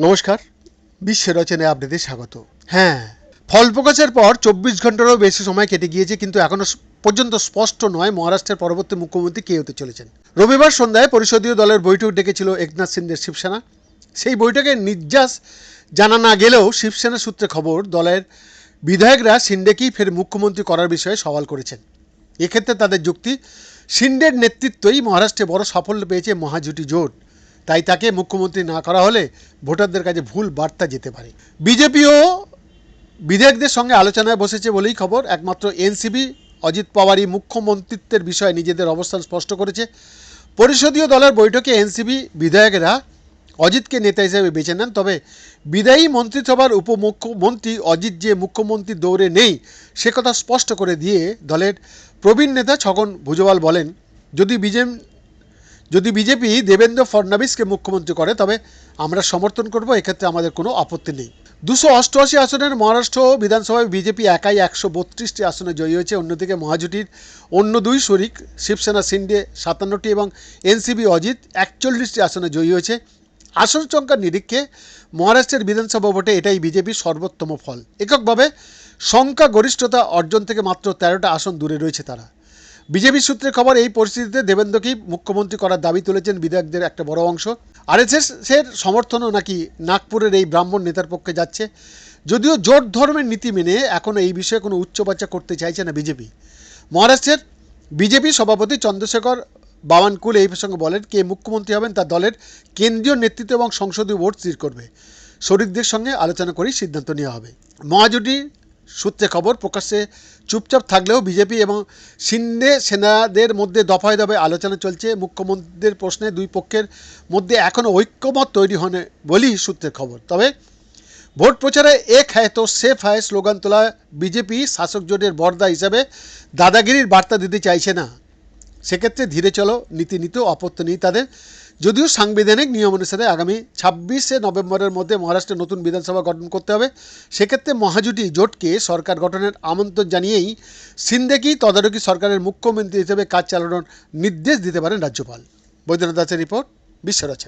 নমস্কার। বিশ্ব রচনায় আপনাদের স্বাগত। হ্যাঁ। ফল প্রকাশের পর চব্বিশ ঘন্টারও বেশি সময় কেটে গিয়েছে কিন্তু এখনও পর্যন্ত স্পষ্ট নয় মহারাষ্ট্রের পরবর্তী মুখ্যমন্ত্রী কে হতে চলেছেন। রবিবার সন্ধ্যায় পরিষদীয় দলের বৈঠক ডেকেছিল একনাথ সিন্ডের শিবসেনা। সেই বৈঠকে নির্যাস জানা না গেলেও শিবসেনা সূত্রে খবর দলের বিধায়করা সিন্ডেকেই ফের মুখ্যমন্ত্রী করার বিষয়ে সওয়াল করেছেন। এক্ষেত্রে তাদের যুক্তি সিন্ডের নেতৃত্বই মহারাষ্ট্রে বড় সাফল্য পেয়েছে মহাজুটি জোট। তাই তাকে মুখ্যমন্ত্রী না করা হলে ভোটারদের কাছে ভুল বার্তা যেতে পারে। বিজেপিও বিধায়কদের সঙ্গে আলোচনায় বসেছে বলেই খবর। একমাত্র এনসিবি অজিত পাওয়ারই মুখ্যমন্ত্রিত্বের বিষয়ে নিজেদের অবস্থান স্পষ্ট করেছে। পরিষদীয় দলের বৈঠকে এনসিবি বিধায়করা অজিতকে নেতা হিসেবে বেছে নেন। তবে বিদায়ী মন্ত্রিসভার উপমুখ্যমন্ত্রী অজিত যে মুখ্যমন্ত্রী দৌড়ে নেই, সে কথা স্পষ্ট করে দিয়ে দলের প্রবীণ নেতা ছগন ভুজওয়াল বলেন, যদি বিজেপি যদি বিজেপি দেবেন্দ্র ফডনাবিসকে মুখ্যমন্ত্রী করে, তবে আমরা সমর্থন করব, এক্ষেত্রে আমাদের কোনো আপত্তি নেই। দুশো অষ্টআশি আসনের মহারাষ্ট্র বিধানসভায় বিজেপি একাই একশো বত্রিশটি আসনে জয়ী হয়েছে। অন্যদিকে মহাজুটির অন্য দুই শরিক, শিবসেনা সিন্ডে সাতান্নটি এবং এনসিবি অজিত একচল্লিশটি আসনে জয়ী হয়েছে। আসন সংখ্যার নিরীক্ষে মহারাষ্ট্রের বিধানসভা ভোটে এটাই বিজেপির সর্বোত্তম ফল। এককভাবে সংখ্যা গরিষ্ঠতা অর্জন থেকে মাত্র তেরোটা আসন দূরে রয়েছে তারা। বিজেপি সূত্রে খবর, এই পরিস্থিতিতে দেবেন্দ্রকেই মুখ্যমন্ত্রী করার দাবি তুলেছেন বিধায়কদের একটা বড় অংশ। আরএসএসের সমর্থনও নাকি নাগপুরের এই ব্রাহ্মণ নেতার পক্ষে যাচ্ছে। যদিও জোট ধর্মের নীতি মেনে এখনও এই বিষয়ে কোনো উচ্চবাচ্চা করতে চাইছে না বিজেপি। মহারাষ্ট্রের বিজেপি সভাপতি চন্দ্রশেখর বাওয়ানকুল এই প্রসঙ্গে বলেন, কে মুখ্যমন্ত্রী হবেন তা দলের কেন্দ্রীয় নেতৃত্ব এবং সংসদীয় ভোট স্থির করবে। শরিকদের সঙ্গে আলোচনা করেই সিদ্ধান্ত নেওয়া হবে। মহাজোটি সূত্রে খবর প্রকাশ্যে চুপচাপ থাকলেও বিজেপি এবং সিন্ধে সেনাদের মধ্যে দফায় দফায় আলোচনা চলছে। মুখ্যমন্ত্রীদের প্রশ্নে দুই পক্ষের মধ্যে এখনও ঐক্যমত তৈরি হয়নি বলি সূত্রের খবর। তবে ভোট প্রচারে এক হ্যায় তো সেফ হ্যায় স্লোগান তোলা বিজেপি শাসক জোটের বর্দা হিসাবে দাদাগিরির বার্তা দিতে চাইছে না। সেক্ষেত্রে ধীরে চলো, নীতি নিতেও আপত্তি নেই তাদের। যদিও সাংবিধানিক নিয়ম অনুসারে আগামী ছাব্বিশে নভেম্বরের মধ্যে মহারাষ্ট্রে নতুন বিধানসভা গঠন করতে হবে। সেক্ষেত্রে মহাজুটি জোটকে সরকার গঠনের আমন্ত্রণ জানিয়েই সিন্দেকি তদারকি সরকারের মুখ্যমন্ত্রী হিসেবে কাজ চালানোর নির্দেশ দিতে পারেন রাজ্যপাল। বৈদ্যনাথ দাসের রিপোর্ট, বিশ্বরচনা।